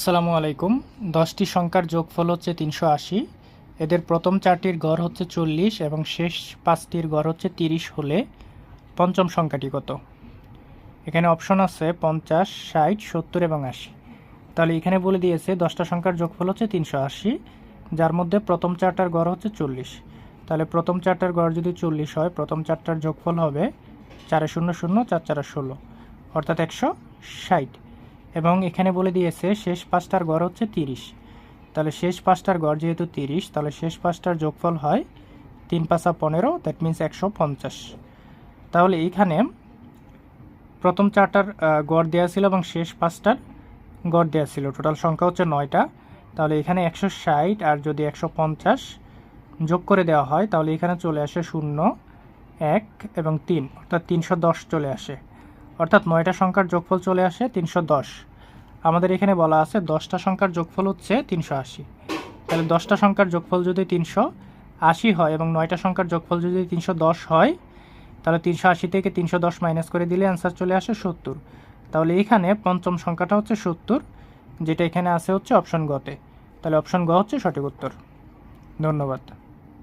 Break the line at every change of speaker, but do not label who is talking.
আসসালামু আলাইকুম। দশটি সংখ্যার যোগফল হচ্ছে তিনশো আশি। এদের প্রথম চারটির গড় হচ্ছে চল্লিশ এবং শেষ পাঁচটির গড় হচ্ছে তিরিশ হলে পঞ্চম সংখ্যাটি কত? এখানে অপশন আছে পঞ্চাশ, ষাট, সত্তর এবং আশি। তাহলে এখানে বলে দিয়েছে দশটা সংখ্যার যোগফল হচ্ছে তিনশো আশি, যার মধ্যে প্রথম চারটার গড় হচ্ছে চল্লিশ। তাহলে প্রথম চারটার গড় যদি চল্লিশ হয়, প্রথম চারটার যোগফল হবে চারে শূন্য শূন্য, চার চারা ষোলো। অর্থাৎ একশো ষাট। এবং এখানে বলে দিয়েছে, শেষ পাঁচটার গড় হচ্ছে তিরিশ। তাহলে শেষ পাঁচটার গড় যেহেতু তিরিশ, তাহলে শেষ পাঁচটার যোগফল হয় তিন পাঁচা পনেরো দ্যাট মিন্স একশো পঞ্চাশ। তাহলে এইখানে প্রথম চারটার গড় দেওয়া ছিল এবং শেষ পাঁচটার গড় দেওয়া ছিল। টোটাল সংখ্যা হচ্ছে নয়টা। তাহলে এখানে একশো ষাট আর যদি একশো পঞ্চাশ যোগ করে দেওয়া হয়, তাহলে এখানে চলে আসে শূন্য, এক এবং তিন। অর্থাৎ তিনশো দশ চলে আসে। অর্থাৎ নয়টা সংখ্যার যোগফল চলে আসে তিনশো দশ। আমাদের এখানে বলা আছে দশটা সংখ্যার যোগফল হচ্ছে তিনশো আশি। তাহলে দশটা সংখ্যার যোগফল যদি তিনশো আশি হয় এবং নয়টা সংখ্যার যোগফল যদি তিনশো দশ হয়, তাহলে তিনশো আশি থেকে তিনশো দশ মাইনাস করে দিলে অ্যান্সার চলে আসে সত্তর। তাহলে এখানে পঞ্চম সংখ্যাটা হচ্ছে সত্তর, যেটা এখানে আছে হচ্ছে অপশন গতে তাহলে অপশন গ হচ্ছে সঠিক উত্তর। ধন্যবাদ।